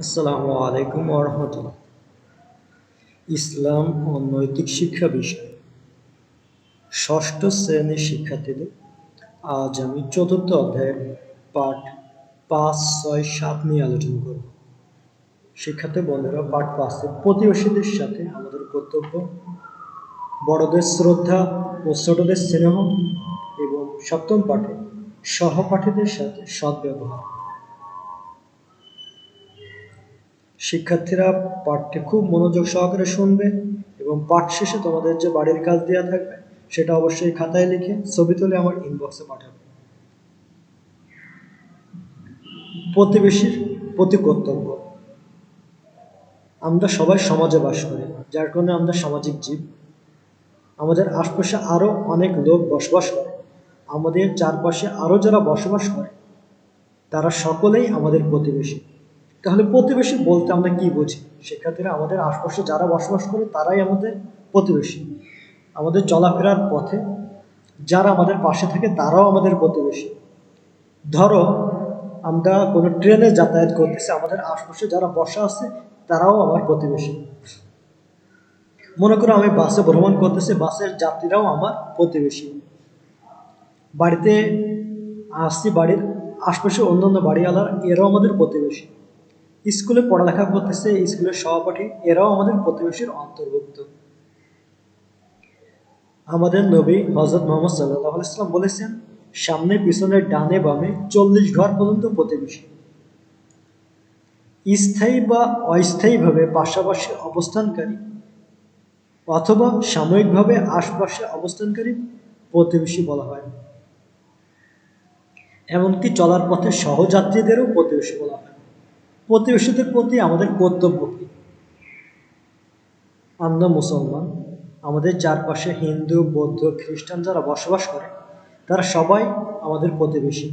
আসসালামু আলাইকুম রহমতুল্লাহ ইসলাম ও নৈতিক শিক্ষা বিষয়। ষষ্ঠ শ্রেণির শিক্ষার্থীদের আজ আমি চতুর্থ অধ্যায়ের পাঠ পাঁচ, ছয়, সাত নিয়ে আলোচনা করব। শিক্ষার্থী বন্ধুরা, পাঠ পাঁচে প্রতিবেশীদের সাথে আমাদের কর্তব্য, বড়দের শ্রদ্ধা ও ছোটদের স্নেহ এবং সপ্তম পাঠে সহপাঠীদের সাথে সদ্ব্যবহার। শিক্ষার্থীরা পাঠটি খুব মনোযোগ সহকারে শুনবে এবং পাঠ শেষে তোমাদের যে বাড়ির কাজ দেওয়া থাকবে, সেটা অবশ্যই খাতায় লিখে ছবি তুলে আমার ইনবক্সে পাঠাবে। প্রতিবেশীর প্রতি কর্তব্য। আমরা সবাই সমাজে বাস করি, যার কারণে আমরা সামাজিক জীব। আমাদের আশপাশে আরও অনেক লোক বসবাস করে। আমাদের চারপাশে আরও যারা বসবাস করে, তারা সকলেই আমাদের প্রতিবেশী। তাহলে প্রতিবেশী বলতে আমরা কি বুঝি? শিক্ষার্থীরা আমাদের আশপাশে যারা বসবাস করে, তারাই আমাদের প্রতিবেশী। আমাদের চলাফেরার পথে যারা আমাদের পাশে থাকে, তারাও আমাদের প্রতিবেশী। ধরো, আমরা কোনো ট্রেনে যাতায়াত করতেছি, আমাদের আশপাশে যারা বসা আছে, তারাও আমার প্রতিবেশী। মনে করো আমি বাসে ভ্রমণ করতেছি, বাসের যাত্রীরাও আমার প্রতিবেশী। বাড়িতে আসছি, বাড়ির আশপাশে অন্যান্য বাড়িওয়ালার, এরাও আমাদের প্রতিবেশী। স্কুলে পড়ালেখা করতেছে স্কুলের সহপাঠী, এরাও আমাদের প্রতিবেশীর অন্তর্ভুক্ত। আমাদের নবী হজরত মোহাম্মদ সাল্লাহ ইসলাম বলেছেন, সামনে, পিছনে, ডানে, বামে চল্লিশ ঘর পর্যন্ত প্রতিবেশী। স্থায়ী বা অস্থায়ীভাবে পাশাপাশি অবস্থানকারী অথবা সাময়িকভাবে আশপাশে অবস্থানকারী প্রতিবেশী বলা হয়। এমনকি চলার পথে সহযাত্রীদেরও প্রতিবেশী বলা হয়। প্রতিবেশীদের প্রতি আমাদের কর্তব্য কী? আমরা মুসলমান, আমাদের চারপাশে হিন্দু, বৌদ্ধ, খ্রিস্টান যারা বসবাস করে, তারা সবাই আমাদের প্রতিবেশী।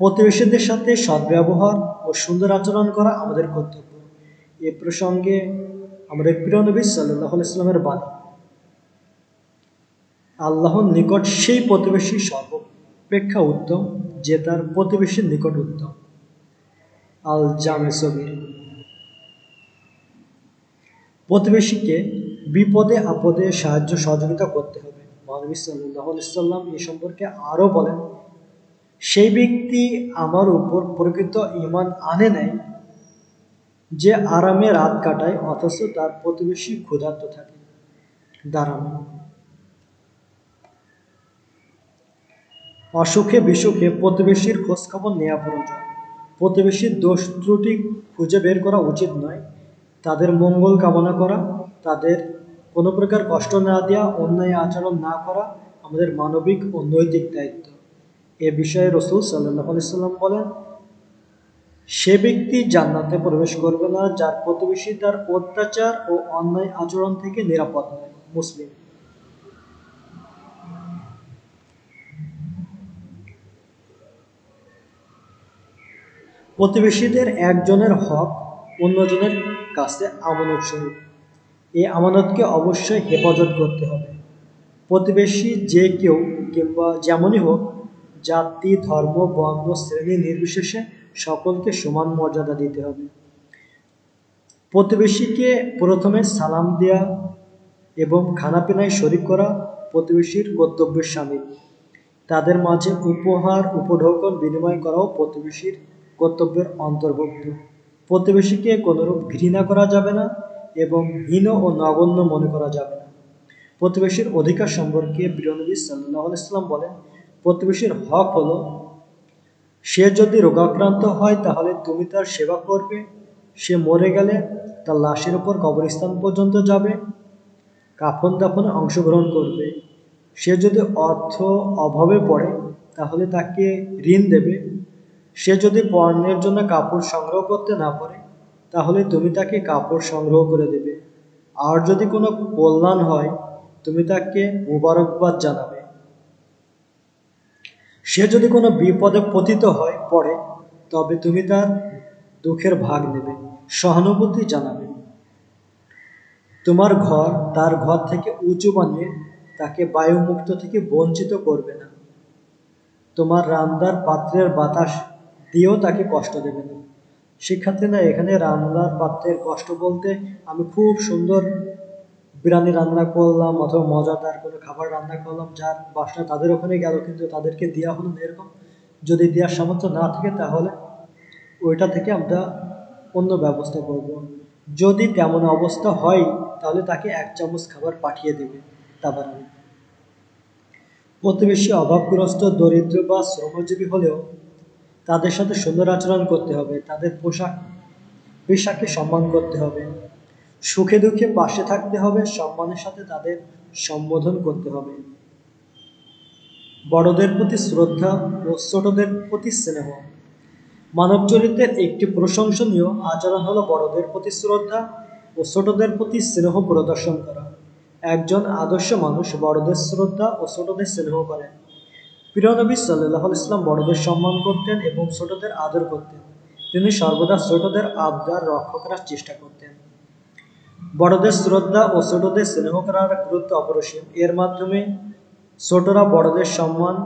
প্রতিবেশীদের সাথে সদ্ব্যবহার ও সুন্দর আচরণ করা আমাদের কর্তব্য। এ প্রসঙ্গে আমাদের প্রিয় নবী সাল্লাহ ইসলামের বাণী, আল্লাহর নিকট সেই প্রতিবেশী সর্বাপেক্ষা উত্তম, যে তার প্রতিবেশীর নিকট উত্তম। আল জামে সবির প্রতিবেশীকে বিপদে আপদে সাহায্য সহযোগিতা করতে হবে। মহানবী সাল্লাহ সাল্লাম এ সম্পর্কে আরও বলেন, সেই ব্যক্তি আমার উপর প্রকৃত ইমান আনে নাই যে আরামে রাত কাটায়, অথচ তার প্রতিবেশী ক্ষুধার্ত থাকে। দাঁড়ান অসুখে বিসুখে প্রতিবেশীর খোঁজখবর নেওয়া প্রয়োজন। প্রতিবেশীর দোষ ত্রুটি খুঁজে বের করা উচিত নয়। তাদের মঙ্গল কামনা করা, তাদের কোনো প্রকার কষ্ট না দেওয়া অন্যায় আচরণ না করা আমাদের মানবিক ও নৈতিক দায়িত্ব। এ বিষয়ে রসুল সাল্লাহ সাল্লাম বলেন, সে ব্যক্তি জান্নাতে প্রবেশ করবে না যার প্রতিবেশী তার অত্যাচার ও অন্যায় আচরণ থেকে নিরাপদ নয়। মুসলিম প্রতিবেশীদের একজনের হক অন্যজনের কাছে আমানত স্বরূপ। এই আমানতকে অবশ্যই হেফাজত করতে হবে। প্রতিবেশী যে কেউ কিংবা যেমনই হোক, জাতি, ধর্ম, বর্ণ, শ্রেণি নির্বিশেষে সকলকে সমান মর্যাদা দিতে হবে। প্রতিবেশীকে প্রথমে সালাম দেয়া এবং খানাপিনায় শরিক করা প্রতিবেশীর কর্তব্যের সামিল। তাদের মাঝে উপহার, উপঢৌকন বিনিময় করাও প্রতিবেশীর কর্তব্যের অন্তর্ভুক্ত। প্রতিবেশীকে কোনোরূপ ঘৃণা করা যাবে না এবং হীন ও নগণ্য মনে করা যাবে না। প্রতিবেশীর অধিকার সম্পর্কে বিরনবী সাল্লাহ ইসলাম বলেন, প্রতিবেশীর হক হলো, সে যদি রোগাক্রান্ত হয় তাহলে তুমি তার সেবা করবে, সে মরে গেলে তার লাশের ওপর কবরস্থান পর্যন্ত যাবে, কাফন দাফনে অংশগ্রহণ করবে। সে যদি অর্থ অভাবে পড়ে তাহলে তাকে ঋণ দেবে সে যদি পণ্যের জন্য কাপড় সংগ্রহ করতে না পারে, তাহলে তুমি তাকে কাপড় সংগ্রহ করে দেবে। আর যদি কোনো কল্যাণ হয়, তুমি তাকে মুবারকবাদ জানাবে। সে যদি কোনো বিপদে পতিত হয়, পড়ে, তবে তুমি তার দুঃখের ভাগ নেবে, সহানুভূতি জানাবে। তোমার ঘর তার ঘর থেকে উঁচু বানিয়ে তাকে বায়ুমুক্ত থেকে বঞ্চিত করবে না। তোমার রান্দার পাত্রের বাতাস দিয়েও তাকে কষ্ট দেবে না শিক্ষার্থীরা, এখানে রান্নার পাত্রের কষ্ট বলতে আমি খুব সুন্দর বিরিয়ানি রান্না করলাম অথবা মজাদার কোনো খাবার রান্না করলাম যার বাসনা তাদের ওখানে গেল, কিন্তু তাদেরকে দেওয়া হলো এরকম। যদি দেওয়ার সামর্থ্য না থাকে তাহলে ওইটা থেকে আমরা অন্য ব্যবস্থা করব। যদি তেমন অবস্থা হয়, তাহলে তাকে এক চামচ খাবার পাঠিয়ে দেবে তাবারানি প্রতিবেশী অভাবগ্রস্ত, দরিদ্র বা শ্রমজীবী হলেও তাদের সাথে সুন্দর আচরণ করতে হবে, তাদের পোশাক পেশাকে সম্মান করতে হবে। সুখে দুঃখে পাশে থাকতে হবে, সম্মানের সাথে তাদের সম্বোধন করতে হবে। বড়দের প্রতি শ্রদ্ধা ও ছোটদের প্রতি স্নেহ। মানব চরিত্রের একটি প্রশংসনীয় আচরণ হলো বড়দের প্রতি শ্রদ্ধা ও ছোটদের প্রতি স্নেহ প্রদর্শন করা। একজন আদর্শ মানুষ বড়দের শ্রদ্ধা ও ছোটদের স্নেহ করেন প্রিয় নবী সাল্লাহ ইসলাম বড়দের সম্মান করতেন এবং ছোটদের আদর করতেন। তিনি সর্বদা ছোটদের আবদার রক্ষা করার চেষ্টা করতেন। বড়দের শ্রদ্ধা ও ছোটদের স্নেহ করার গুরুত্ব অপরিসীম। এর মাধ্যমে ছোটরা বড়দের সম্মান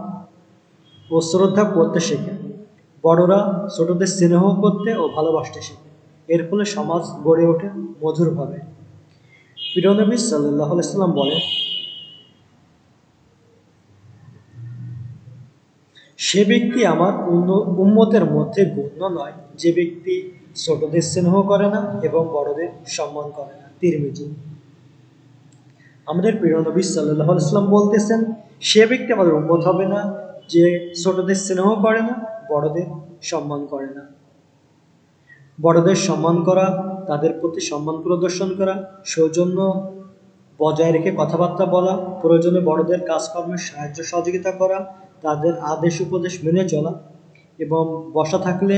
ও শ্রদ্ধা করতে শেখে বড়রা ছোটদের স্নেহ করতে ও ভালোবাসতে শেখে এর ফলে সমাজ গড়ে ওঠে মধুরভাবে। প্রিয়নবী সাল্লাহ সাল্লাম বলেন সে ব্যক্তি আমার উন্মতের মধ্যে গণ্য নয়। যে ব্যক্তি ছোটদের স্নেহ করে না এবং বড়দের সম্মান করে না। তিরমিজি। আমাদের প্রিয় নবী সাল্লাহ ইসলাম বলতেছেন, সে ব্যক্তি আমাদের উন্মত হবে না যে ছোটদের স্নেহ করে না, বড়দের সম্মান করে না। বড়দের সম্মান করা, তাদের প্রতি সম্মান প্রদর্শন করা, সৌজন্য বজায় রেখে কথাবার্তা বলা, প্রয়োজনে বড়দের কাজকর্মের সাহায্য সহযোগিতা করা তাদের আদেশ উপদেশ মেনে চলা এবং বসা থাকলে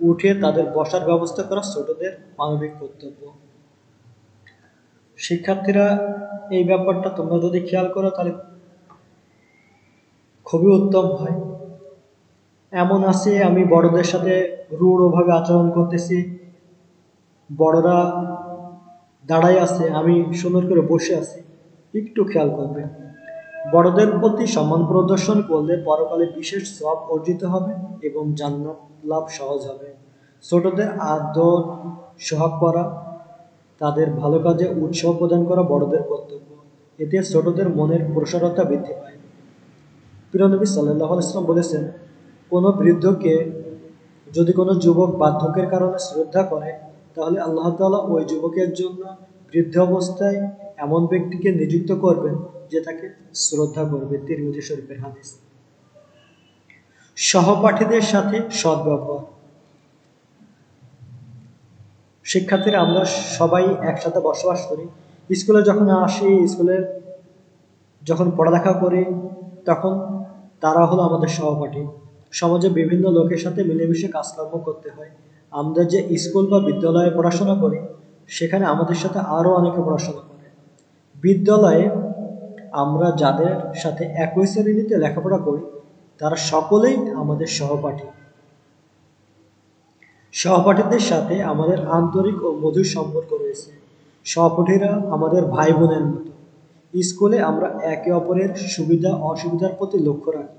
উঠে তাদের বসার ব্যবস্থা করা ছোটদের মানবিক কর্তব্য। শিক্ষার্থীরা, এই ব্যাপারটা তোমরা যদি খেয়াল করো, তাহলে খুবই উত্তম হয়। এমন আছে, আমি বড়দের সাথে রূঢ়ভাবে আচরণ করতেছি। বড়রা দাঁড়াই আছে, আমি সুন্দর করে বসে আছি, একটু খেয়াল করবে। বড়দের প্রতি সম্মান প্রদর্শন করলে পরকালে বিশেষ সব অর্জিত হবে এবং জান্নাত লাভ সহজ হবে। ছোটদের আদর, সোহাগ করা, তাদের ভালো কাজে উৎসাহ প্রদান করা বড়দের কর্তব্য। এতে ছোটদের মনের প্রসারতা বৃদ্ধি পায়। প্রিয়নবী সাল্লাহ ইসলাম বলেছেন, কোনো বৃদ্ধকে যদি কোনো যুবক বার্ধক্যের কারণে শ্রদ্ধা করে, তাহলে আল্লাহ তালা ওই যুবকের জন্য বৃদ্ধ অবস্থায় এমন ব্যক্তিকে নিযুক্ত করবেন যে তাকে শ্রদ্ধা করবে তিরমিজি শরীফের হাদিস। সহপাঠীদের সাথে সদ্ব্যবহার শিক্ষার্থীরা, আমরা সবাই একসাথে বসবাস করি। স্কুলে যখন আসি, স্কুলে যখন পড়ালেখা করি, তখন তারা হলো আমাদের সহপাঠী। সমাজে বিভিন্ন লোকের সাথে মিলেমিশে কাজকর্ম করতে হয়। আমরা যে স্কুল বা বিদ্যালয়ে পড়াশোনা করি, সেখানে আমাদের সাথে আরও অনেকে পড়াশোনা করে। বিদ্যালয়ে আমরা যাদের সাথে একই শ্রেণীতে লেখাপড়া করি, তারা সকলেই আমাদের সহপাঠী। সহপাঠীদের সাথে আমাদের আন্তরিক ও মধুর সম্পর্ক রয়েছে। সহপাঠীরা আমাদের ভাই বোনের মতো। স্কুলে আমরা একে অপরের সুবিধা, অসুবিধার প্রতি লক্ষ্য রাখি।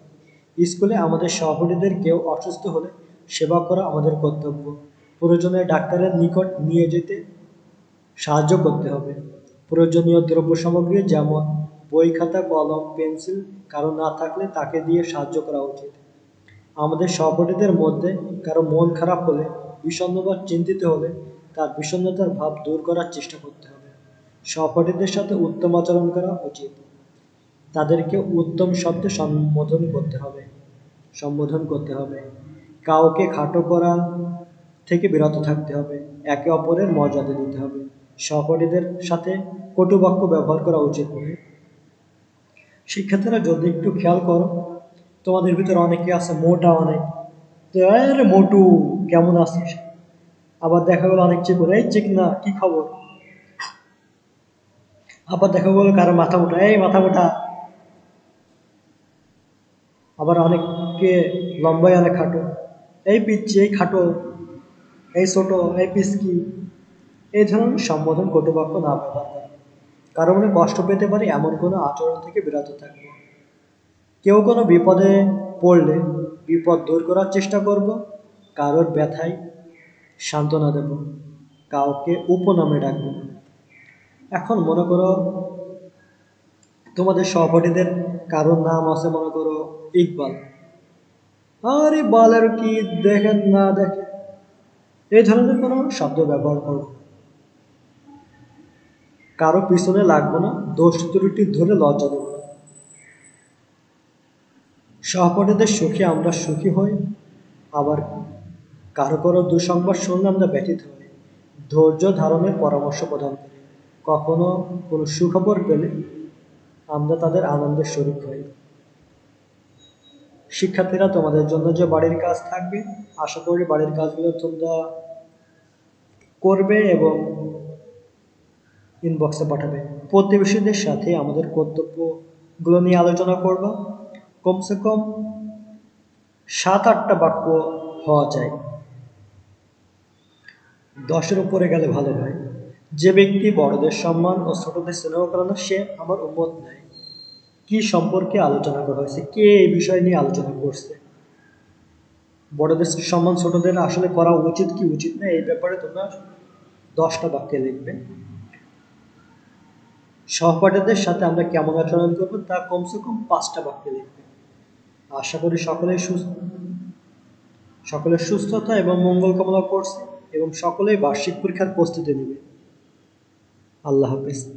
স্কুলে আমাদের সহপাঠীদের কেউ অসুস্থ হলে সেবা করা আমাদের কর্তব্য। প্রয়োজনে ডাক্তারের নিকট নিয়ে যেতে সাহায্য করতে হবে। প্রয়োজনীয় দ্রব্য সামগ্রী যেমন বই খাতা, কলম, পেন্সিল কারও না থাকলে তাকে দিয়ে সাহায্য করা উচিত। আমাদের সহপাঠীদের মধ্যে কারও মন খারাপ হলে বিষণ্ণ বা চিন্তিত হলে তার বিষণ্ণতার ভাব দূর করার চেষ্টা করতে হবে। সহপাঠীদের সাথে উত্তম আচরণ করা উচিত। তাদেরকে উত্তম শব্দে সম্বোধন করতে হবে। সম্বোধন করতে হবে। কাউকে খাটো করা থেকে বিরত থাকতে হবে। একে অপরের মর্যাদা দিতে হবে। সহপাঠীদের সাথে কটু বাক্য ব্যবহার করা উচিত নয়। শিক্ষার্থীরা যদি একটু খেয়াল করো, তোমাদের ভিতরে অনেকে আছে মোটা অনেক। তো আরে মোটু, কেমন আছিস? আবার দেখা গেলো অনেক চেক এই চেক না, কি খবর? আবার দেখা গেলো কারও মাথা মোটা, এই মাথা মোটা। আবার অনেককে লম্বাই অনেক খাটো, এই পিচ্ছি, এই খাটো, এই ছোট, এই পিসকি। এই ধরনের সম্বোধন কটুবাক্য না ব্যবহার করে কারও মনে কষ্ট পেতে পারে, এমন কোনো আচরণ থেকে বিরত থাকব কেউ কোনো বিপদে পড়লে বিপদ দূর করার চেষ্টা করব, কারোর ব্যথায় সান্ত্বনা দেব, কাউকে উপনামে ডাকবো। এখন মনে করো তোমাদের সহপাঠীদের কারোর নাম আছে, মনে করো ইকবাল আরে বালের কি দেখেন না দেখেন এই ধরনের কোনো শব্দ ব্যবহার করব না। কারও পিছনে লাগবো না, দোষ ত্রুটি ধরে লজ্জা দেব না। সহপাঠীদের সুখে আমরা সুখী হই, আবার কারও কারও দুঃসংবাদ শুনলে আমরা ব্যথিত হই। ধৈর্য ধারণের পরামর্শ প্রদান করি। কখনো কোনো সুখবর পেলে আমরা তাদের আনন্দের শরিক হই। শিক্ষার্থীরা, তোমাদের জন্য যে বাড়ির কাজ থাকবে, আশা করি বাড়ির কাজগুলো তোমরা করবে এবং ইনবক্সে পাঠাবে। প্রতিবেশীদের সাথে আমাদের কর্তব্যগুলো নিয়ে আলোচনা করবা। কমসে কম সাত আটটা বাক্য হওয়া যায় দশের উপরে গেলে ভালো হয়। যে ব্যক্তি বড়দের সম্মান ও ছোটদের স্নেহ করে না সে আমার উন্মত নেয় কি সম্পর্কে আলোচনা করা হয়েছে? কে এই বিষয় নিয়ে আলোচনা করছে? বড়দের সম্মান, ছোটদের আসলে করা উচিত কি উচিত না, এই ব্যাপারে তোমরা দশটা বাক্যে লিখবে। সহপাঠীদের সাথে আমরা কেমন আচরণ করব, তা কমসে কম পাঁচটা বাক্যে লিখবে। আশা করি সকলেই সুস্থ, সকলের সুস্থতা এবং মঙ্গল কামনা করছে এবং সকলেই বার্ষিক পরীক্ষার প্রস্তুতি নেবে। আল্লাহ হাফেজ।